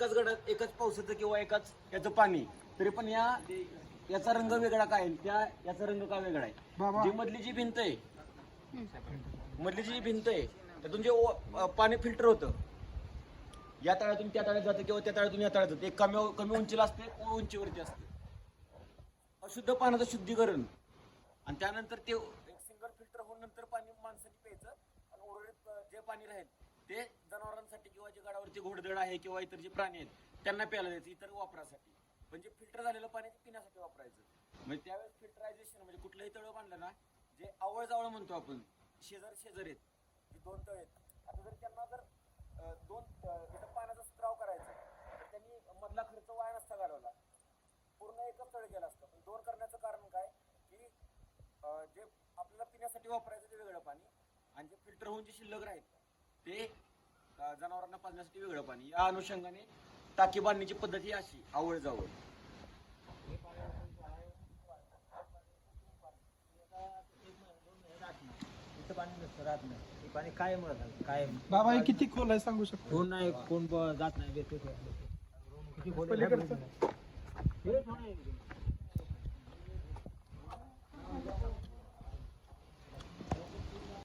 एकाच गडात एकाच पावसाचं किंवा एकाच याचं पाणी तरी पण या याचा रंग वेगळा काय आहे? त्या याचा रंग का वेगळा आहे? जी मधली जी भिंत आहे मधली जी भिंत आहे त्यातून जे ओ- अ, पाणी फिल्टर होतं या तळ्यातून त्या तळ्यात जातं किंवा त्या तळ्यातून या तळ्यात जातं. एक कमी कमी उंचीला असते उ- उंचीवरती असते. अशुद्ध पाण्याचं शुद्धीकरण. आणि त्यानंतर ते एक सिंगल फिल्टर होऊन नंतर पाणी माणसाने प्यायचं आणि उर्वरित अ, जे पाणी राहील ते जनावरांसाठी किंवा जे गडावरचे घोडदळ आहे किंवा इतर जे प्राणी आहेत त्यांना प्यायला द्यायचं इतर वापरासाठी. म्हणजे फिल्टर झालेलं पाणी ते पिण्यासाठी वापरायचं. म्हणजे त्यावेळेस फिल्टरायझेशन म्हणजे कुठलंही तळं बांधलं ना जे आवळ जावळ म्हणतो आपण शेजार शेजार आहेत जे दोन तळ आहेत. आता जर त्यांना जर दोन इथं पाण्याचा स्त्राव करायचा तर त्यांनी मधला खर्च वाया नसता घालवला. पूर्ण एकच तळ गेला असतं. पण दोन करण्याचं कारण काय? की जे आपल्याला पिण्यासाठी वापरायचं ते वेगळं पाणी आणि जे फिल्टर होऊन जे शिल्लक राहील ते जनावरांना पाजण्यासाठी वेगळं पाणी. या अनुषंगाने टाकी बांधण्याची पद्धत ही अशी आवळ जावळ पाणी नसतं राहत नाही. हे पाणी कायम राहतं कायम बाबा हे किती खोल आहे सांगू शकतो? कोण नाही कोण जात नाही किती खोल आहे.